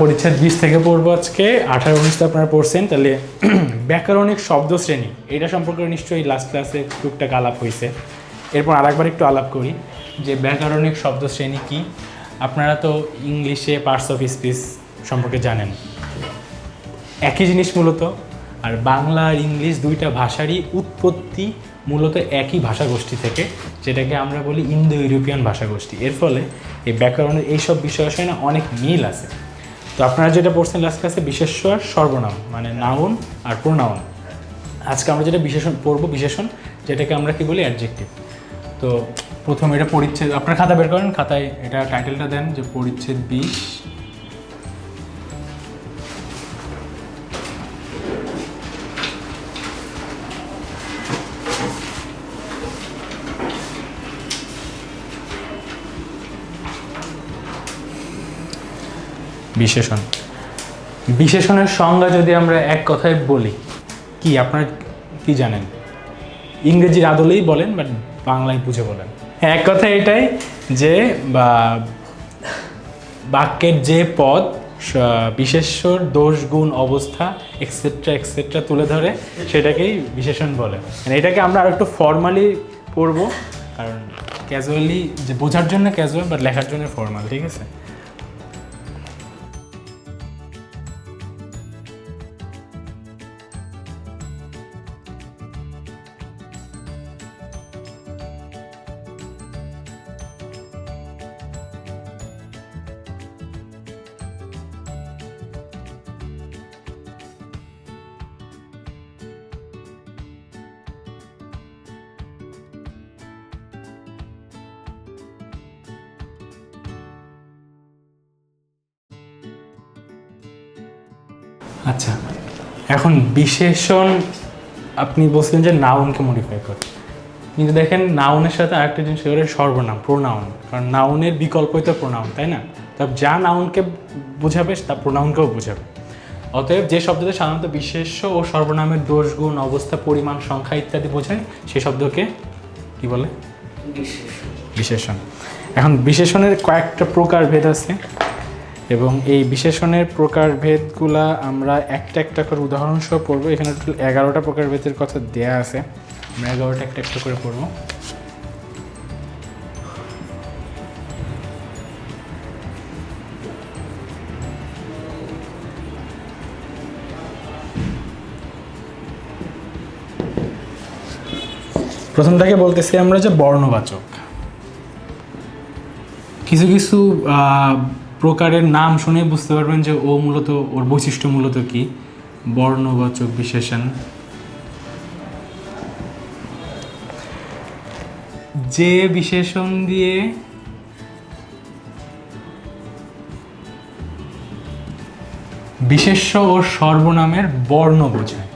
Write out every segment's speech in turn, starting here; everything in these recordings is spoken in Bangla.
পরিচ্ছেদ বিশ থেকে পড়ব আজকে, আঠারো উনিশ আপনারা পড়ছেন, তাহলে ব্যাকরণিক শব্দ শ্রেণি। এটা সম্পর্কে নিশ্চয়ই লাস্ট ক্লাসে টুকটাক আলাপ হয়েছে। এরপর আরেকবার একটু আলাপ করি, যে ব্যাকরণিক শব্দ শ্রেণি কি? আপনারা তো ইংলিশে পার্টস অফ স্পিচ সম্পর্কে জানেন। একই জিনিস মূলত, আর বাংলা আর ইংলিশ দুইটা ভাষারই উৎপত্তি মূলত একই ভাষাগোষ্ঠী থেকে, যেটাকে আমরা বলি ইন্দো ইউরোপিয়ান ভাষাগোষ্ঠী। এর ফলে এই ব্যাকরণের এইসব বিষয় আসলে না অনেক মিল আছে। তো আপনারা যেটা পড়ছেন লাস্ট ক্লাসে বিশেষ্য সর্বনাম মানে নাউন আর প্রোনাউন। আজকে আমরা যেটা বিশেষণ, পড়ব বিশেষণ, যেটাকে আমরা কি বলি অ্যাডজেক্টিভ তো প্রথম এটা পরিচ্ছেদ, আপনার খাতা বের করেন, খাতায় এটা টাইটেলটা দেন যে পরিচ্ছেদ বিশ বিশেষণ। বিশেষণের সংজ্ঞা যদি আমরা এক কথায় বলি, কি আপনারা কি জানেন? ইংরেজির আদলেই বলেন, বাট বাংলায় বুঝে বলেন। হ্যাঁ এক কথা এটাই যে, বা বাক্যের যে পদ বিশেষ্যর দোষ, গুণ, অবস্থা এক্সেট্রা এক্সেট্রা তুলে ধরে সেটাকেই বিশেষণ বলে। মানে এটাকে আমরা আর একটু ফর্মালি পড়ব, কারণ ক্যাজুয়ালি যে বোঝার জন্য ক্যাজুয়াল বাট লেখার জন্য ফর্মাল ঠিক আছে? আচ্ছা এখন বিশেষণ আপনি বলছিলেন যে নাউনকে মডিফাই করে। কিন্তু দেখেন নাউনের সাথে আরেকটা জিনিস এবারে সর্বনাম প্রোনাউন কারণ নাউনের বিকল্পই তো প্রোনাউন তাই না? তা যা নাউনকে বোঝাবে তা প্রোনাউনকেও বোঝাবে। অতএব যে শব্দতে সাধারণত বিশেষ্য ও সর্বনামের দোষ গুণ অবস্থা পরিমাণ সংখ্যা ইত্যাদি বোঝায় সেই শব্দকে কি বলে? বিশেষণ। এখন বিশেষণের কয়েকটা প্রকারভেদ আছে। এবং এই বিশেষণের প্রকারভেদগুলা আমরা একটা একটা করে উদাহরণ সহ পড়ব। এখানে টোটাল এগারোটা প্রকারভেদের কথা দেয়া আছে। আমরা এগারোটা একটা একটা করে পড়ব। প্রথমটাকে বলতেছি আমরা যে বর্ণবাচক। কিছু কিছু প্রকারের নাম শুনে বুঝতে পারবেন যে ও মূলত ওর বৈশিষ্ট্য মূলত কি। বর্ণবাচক বিশেষণ। যে বিশেষণ দিয়ে বিশেষ্য ও সর্বনামের বর্ণ বোঝায়।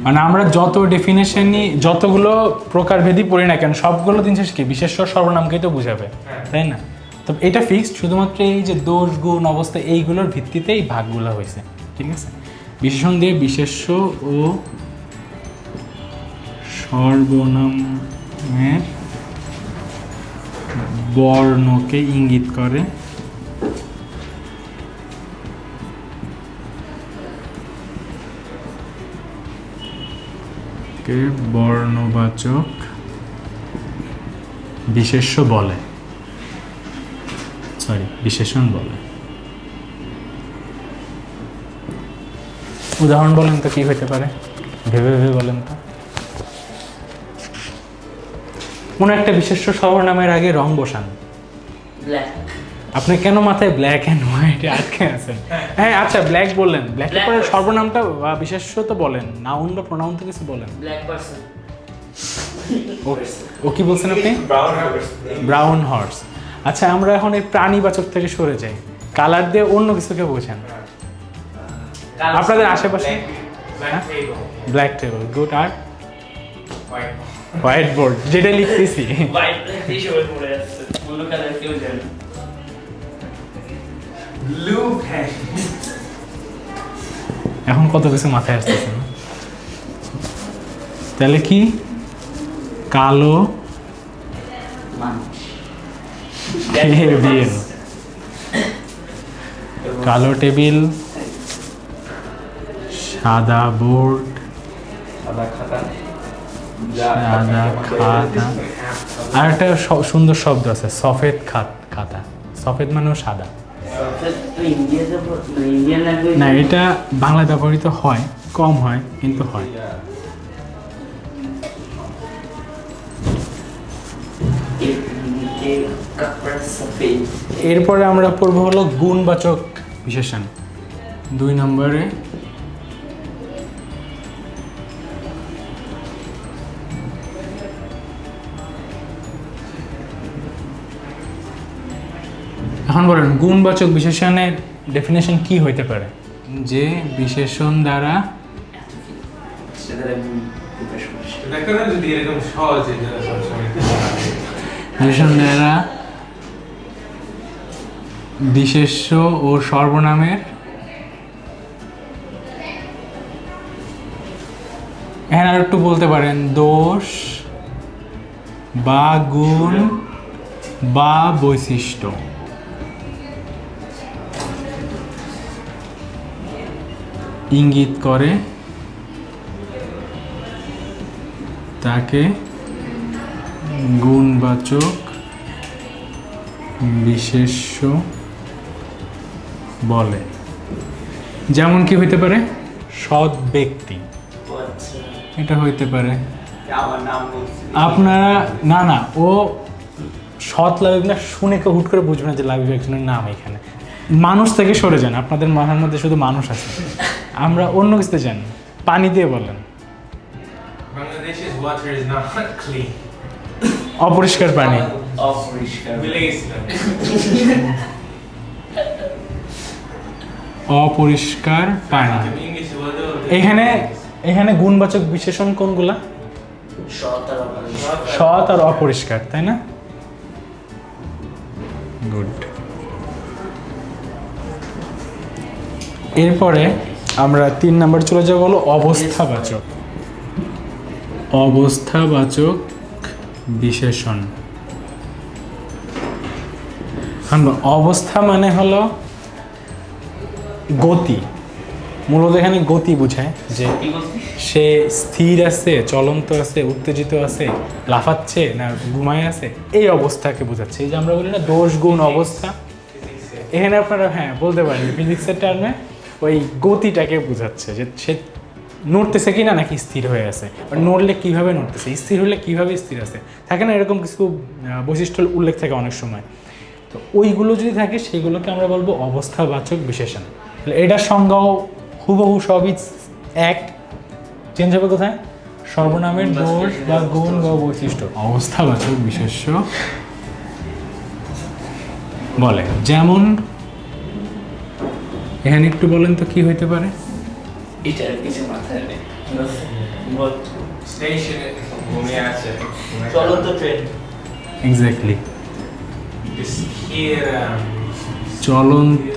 মানে আমরা যত ডেফিনেশনই যতগুলো প্রকারভেদই পড়ি না কেন সবগুলো জিনিস কি? বিশেষ্য সর্বনামকেই তো বুঝাবে। তাই না? তো এটা ফিক্সড শুধুমাত্র এই যে দোষ, গুণ, অবস্থা, এইগুলোর ভিত্তিতে এই ভাগগুলো হয়েছে, ঠিক আছে? বিশেষণ দিয়ে বিশেষ্য ও সর্বনামের বর্ণকে ইঙ্গিত করে। বর্ণবাচক বিশেষ্য বলে? সরি বিশেষণ বলে। উদাহরণ বলেন তো কি হতে পারে? ভেবে ভেবে বলেন তো। কোনো একটা বিশেষ্য সর্বনামের আগে রং বসান। আপনি কেন মাথায় ব্ল্যাক অ্যান্ড হোয়াইট আটকে আছেন? হ্যাঁ আচ্ছা ব্ল্যাক বললেন। ব্ল্যাক পরে সর্বনামটা বা বিশেষ্য তো বলেন। নাউন বা প্রোনাউন তো কিছু বলেন। ব্ল্যাক পার্সন ও ও কি বলছেন আপনি? ব্রাউন হর্স ব্রাউন হর্স আচ্ছা আমরা এখন এই প্রাণীবাচক থেকে সরে যাই। কালার দিয়ে অন্য কিছুকে বোঝেন। আপনাদের আশেপাশে? ব্ল্যাক টেবল গুড আর? হোয়াইট বোর্ড যেটা লিখতেছি। এখন কত কিছু মাথায় আসতেছে না? তাহলে কি? কালো। বিয়ে কালো টেবিল সাদা বোর্ড সাদা খাতা আর একটা সুন্দর শব্দ আছে সফেদ খাত খাতা। সফেদ মানেও সাদা। না এটা বাংলায় ব্যবহৃত হয় কম হয় কিন্তু হয়। এরপরে আমরা পড়ব হলো গুণবাচক বিশেষণ। দুই নম্বরে এখন বলেন গুণবাচক বিশেষণের ডেফিনেশন কি হইতে পারে? যে বিশেষণ দ্বারা যদি এরকম সহজ এটা সবসময় বিশেষ্য ও সর্বনামের এখানে আর একটু বলতে পারেন, দোষ বা গুণ বা বৈশিষ্ট্য। ইঙ্গিত করে তাকে গুণবাচক বিশেষ্য বলে। যেমন কি হইতে পারে? সৎ ব্যক্তি। এটা হইতে পারে। আপনারা, না না, ও সৎ না, শুনে কেউ হুট করে বুঝবে না যে লাবিব একজনের নাম এখানে। মানুষ থেকে সরে যান। আপনাদের মাথার মধ্যে শুধু মানুষ আছে। আমরা অন্য কিছুতে যান। পানি দিয়ে বলেন। water is not clean. অপরিষ্কার পানি। অপরিষ্কার। পানি। এখানে এখানে গুণবাচক বিশেষণ কোনগুলা? সৎ আর অপরিষ্কার সৎ আর অপরিষ্কার তাই না? গুড এরপরে আমরা তিন নাম্বার চলে যাব হলো অবস্থাবাচক। অবস্থাবাচক বিশেষণ। অবস্থা মানে হলো গতি। মূলত এখানে গতি বোঝায় যে সে স্থির আছে, চলন্ত আছে, উত্তেজিত আছে, লাফাচ্ছে না ঘুমায় আছে, এই অবস্থাকে বোঝাচ্ছে। এই যে আমরা বলি না দোষ গুণ অবস্থা, এখানে আপনারা হ্যাঁ বলতে পারেন ফিজিক্সের টার্মে ওই গতিটাকে বোঝাচ্ছে যে সে নড়তেছে কি না নাকি স্থির হয়ে আছে? আর নড়লে কীভাবে নড়তেছে? স্থির হলে কীভাবে স্থির আছে? থাকে না এরকম কিছু বৈশিষ্ট্য উল্লেখ থাকে অনেক সময়। তো ওইগুলো যদি থাকে সেগুলোকে আমরা বলব অবস্থাবাচক বিশেষণ। তাহলে এটার সংজ্ঞাও হুবহু সবই এক। চেঞ্জ হবে কোথায়? সর্বনামের দোষ বা গুণ বা বৈশিষ্ট্য। অবস্থাবাচক বিশেষ্য। বলে যেমন এখানে একটু বলেন তো কি হইতে পারে? এটার কিছু মাথায় নেই বল স্টেশনে ঘুমিয়ে আছে চলন্ত ট্রেন এক্স্যাক্টলি চলন্ত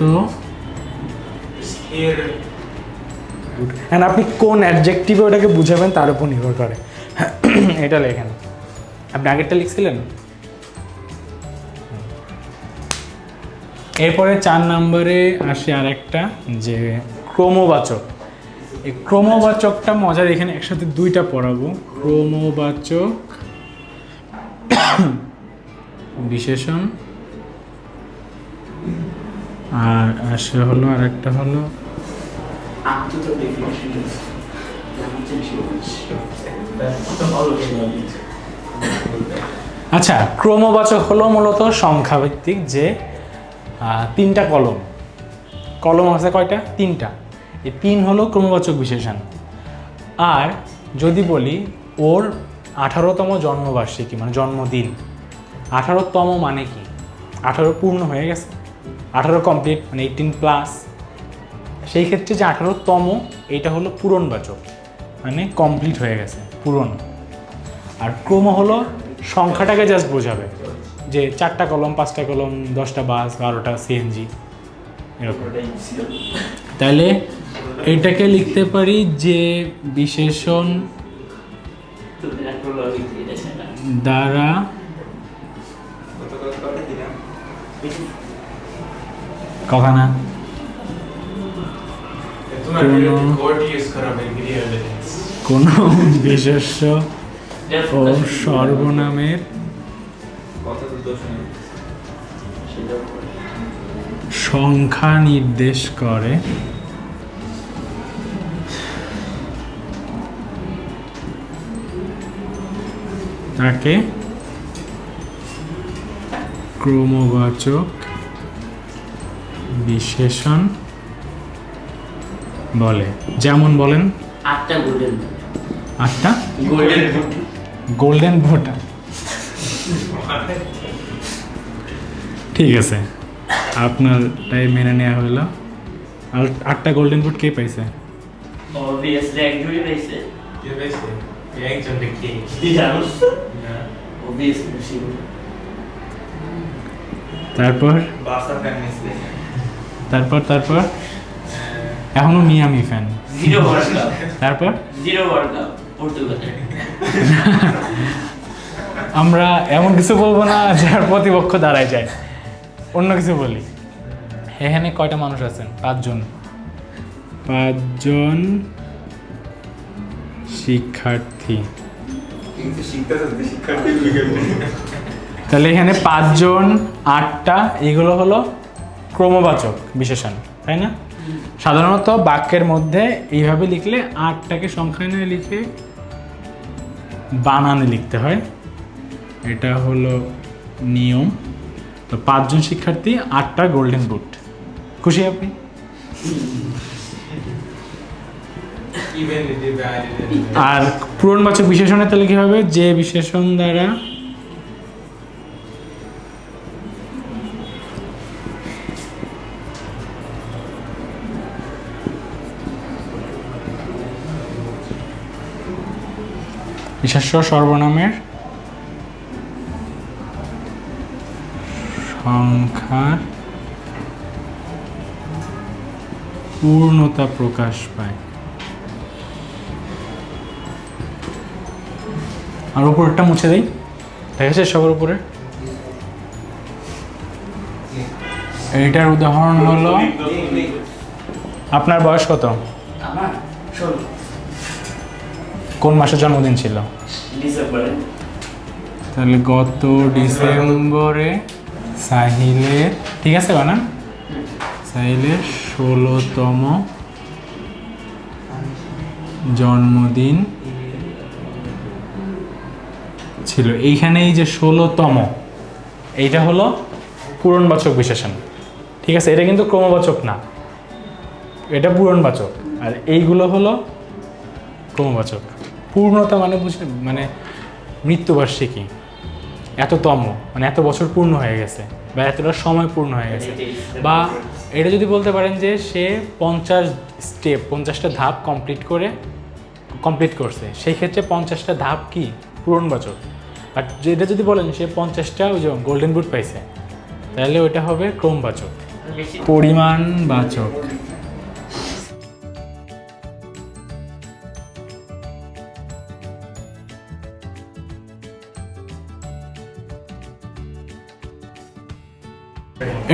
হ্যাঁ আপনি কোন অ্যাডজেক্টিভে ওটাকে বুঝাবেন তার উপর নির্ভর করে। এটা লেখেন। আপনি আগেরটা লিখছিলেন? এরপরে চার নম্বরে আসে আর একটা যে ক্রমবাচক। এই ক্রমবাচকটা মজার এখানে একসাথে দুইটা পড়াবো। ক্রমবাচক বিশেষণ। আর আসে হলো হলো করছি তো ভালো আচ্ছা ক্রমবাচক হলো মূলত সংখ্যাভিত্তিক যে তিনটা কলম। কলম আছে কয়টা? তিনটা। এই তিন হলো ক্রমবাচক বিশেষণ। আর যদি বলি ওর আঠারোতম জন্মবার্ষিকী মানে জন্মদিন, আঠারোতম মানে কি? আঠারো পূর্ণ হয়ে গেছে, আঠারো কমপ্লিট মানে এইটিন প্লাস সেই ক্ষেত্রে যে আঠারোতম, এইটা হলো পূরণবাচক মানে কমপ্লিট হয়ে গেছে, পূরণ। আর ক্রম হলো সংখ্যাটাকে জাস্ট বোঝাবে, যে চারটা কলম, পাঁচটা কলম, দশটা বাস, বারোটা সিএনজি এরকম। তাহলে এটাকে লিখতে পারি যে বিশেষণ দ্বারা কত কত কথা না my favorite gorgeous Karabin video evidence. কোনো বিশেষ্য ও সর্বনামের সংখ্যা নির্দেশ করে। তাকে ক্রমবাচক বিশেষণ বলে। যেমন বলেন? আটটা গোল্ডেন আটটা? গোল্ডেন গোল্ডেন ভোটা ঠিক আছে। আপনারটাই মেনে নেওয়া হলো আর আটটা গোল্ডেন বুট কে পাইছে? অবভিয়াসলি একজনই. তুই জানোস? Yeah. অবভিয়াসলি শিওর তারপর? Nestle. তারপর তারপর? এখনও Miami fan zero world cup তারপর? জিরো ওয়ার্ল্ড কাপ পর্তুগালে। আমরা এমন কিছু বলব না যার প্রতিপক্ষ দাঁড়ায় যায়। অন্য কিছু বলি। এখানে কয়টা মানুষ আছেন? পাঁচজন। পাঁচজন শিক্ষার্থী। তাহলে এখানে পাঁচজন আটটা এগুলো হলো ক্রমবাচক বিশেষণ তাই না? সাধারণত বাক্যের মধ্যে এইভাবে লিখলে আটটাকে সংখ্যায় লিখে বানানে লিখতে হয়। এটা হলো নিয়ম। তো পাঁচজন শিক্ষার্থী, আটটা গোল্ডেন বুট খুশি আপনি. আর পূরণবাচক বিশেষণে তাহলে কি হবে যে বিশেষণ দ্বারা বিশেষ্য সর্বনামের সংখ্যার পূর্ণতা প্রকাশ পায়। আর উপরটা মুছে দেই। দেখেছে সবার উপরে। এইটার উদাহরণ হলো আপনার বয়স কত? কোন মাসে জন্মদিন ছিল? তাহলে গত ডিসেম্বরে সাহিলের ঠিক আছে বানা? সাহিলের ষোলোতম জন্মদিন ছিল। এইখানে এই যে ষোলোতম, এইটা হলো পূরণবাচক বিশেষণ। ঠিক আছে, এটা কিন্তু ক্রমবাচক না। এটা পূরণবাচক। আর এইগুলো হলো ক্রমবাচক। পূর্ণতা মানে বুঝলে মানে মৃত্যুবার্ষিকী। এততম মানে এত বছর পূর্ণ হয়ে গেছে বা এতটা সময় পূর্ণ হয়ে গেছে। বা এটা যদি বলতে পারেন যে সে পঞ্চাশ স্টেপ পঞ্চাশটা ধাপ কমপ্লিট করে কমপ্লিট করছে সেই ক্ষেত্রে পঞ্চাশটা ধাপ কি? পূরণবাচক আর যেটা যদি বলেন সে পঞ্চাশটা ওই যে গোল্ডেন বুট পাইছে তাহলে ওইটা হবে ক্রমবাচক পরিমাণবাচক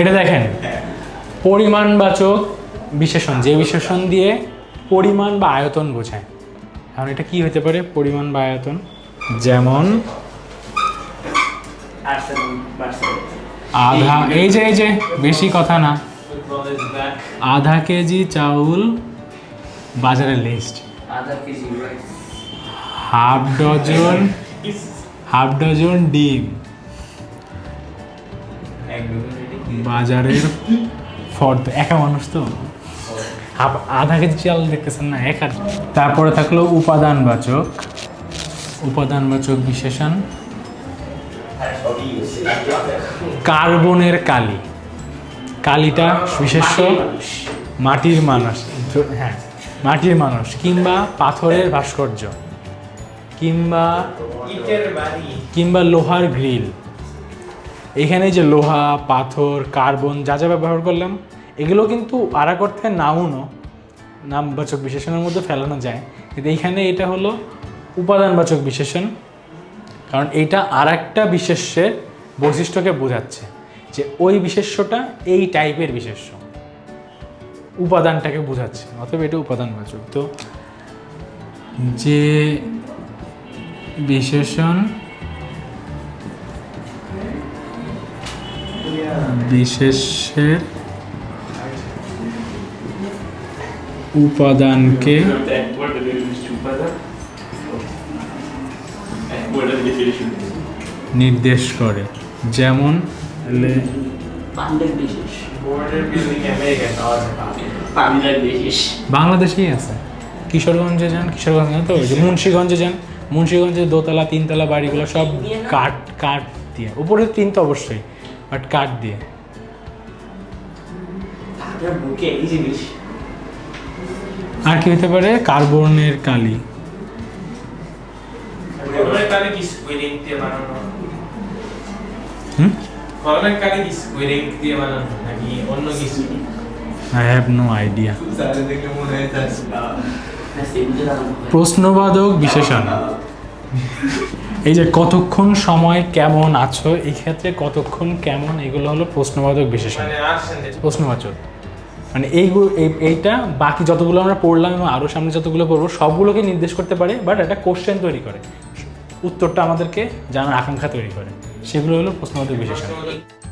এটা দেখেন। পরিমাণবাচক বিশেষণ যে বিশেষণ দিয়ে পরিমাণ বা আয়তন বোঝায়। এখন এটা কি হতে পারে? পরিমাণ বা আয়তন। যেমন আধা এই যে এই যে বেশি কথা না. আধা কেজি চাউল বাজারের list half dozen half dozen ডিম। বাজারের ফর্দ একা মানুষ তো। আধা কেজি চাল দেখতেছেন না একা তারপরে থাকল উপাদানবাচক। উপাদানবাচক বিশেষণ। কার্বনের কালি। কালিটা বিশেষ্য মাটির মানুষ। হ্যাঁ মাটির মানুষ কিংবা পাথরের ভাস্কর্য কিংবা কিংবা লোহার গ্রিল। এখানে যে লোহা, পাথর, কার্বন যা যা ব্যবহার করলাম, এগুলো কিন্তু আর এক অর্থে নাউনও নামবাচক বিশেষণের মধ্যে ফেলানো যায়। কিন্তু এইখানে এটা হলো উপাদানবাচক বিশেষণ, কারণ এইটা আর একটা বিশেষ্যের বৈশিষ্ট্যকে বোঝাচ্ছে যে ওই বিশেষ্যটা এই টাইপের বিশেষ্য। উপাদানটাকে বোঝাচ্ছে অথবা এটা উপাদানবাচক। তো যে বিশেষণ বিশেষের উপাদানকে নির্দেশ করে। যেমন বাংলাদেশেই আছে। কিশোরগঞ্জে যান কিশোরগঞ্জ জানো তো ওই যে মুন্সিগঞ্জে যান মুন্সিগঞ্জে দোতলা তিনতলা বাড়িগুলো সব কাঠ কাঠ দিয়ে। উপরে তিন তো অবশ্যই। বাট কাঠ দিয়ে? আর কি হতে পারে? কার্বনের কালি। কলমের কালি কি স্কুইড ইঙ্ক দিয়ে বানানো। হুম? কলমের কালি কি স্কুইড ইঙ্ক দিয়ে বানানো নাকি অন্য কিছু? আই হ্যাভ নো আইডিয়া প্রশ্নবাদক বিশেষণ। এই যে কতক্ষণ সময় কেমন আছো এই ক্ষেত্রে কতক্ষণ কেমন এগুলো হলো প্রশ্নবাচক বিশেষণ। মানে প্রশ্নবাচক। মানে এইগুলো এই- এইটা বাকি যতগুলো আমরা পড়লাম এবং আরও সামনে যতগুলো পড়ব সবগুলোকে নির্দেশ করতে পারে বাট একটা কোশ্চেন তৈরি করে। উত্তরটা আমাদেরকে জানার আকাঙ্ক্ষা তৈরি করে। সেগুলো হলো প্রশ্নবাচক বিশেষণ।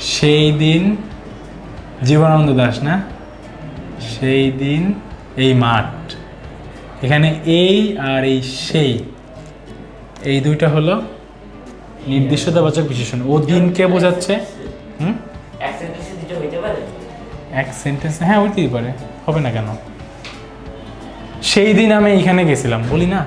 সেই দিন জীবনানন্দ দাস না? সেই দিন এই মাঠ। এখানে এই আর এই সেই এই দুইটা হলো নির্দিষ্টতাবাচক বিশেষণ ও দিনকে বোঝাচ্ছে? হুম? এক সেন্টেন্সে হ্যাঁ ওইতেই পারে। হবে না কেন? সেই দিন আমি এখানে গেছিলাম বলি না?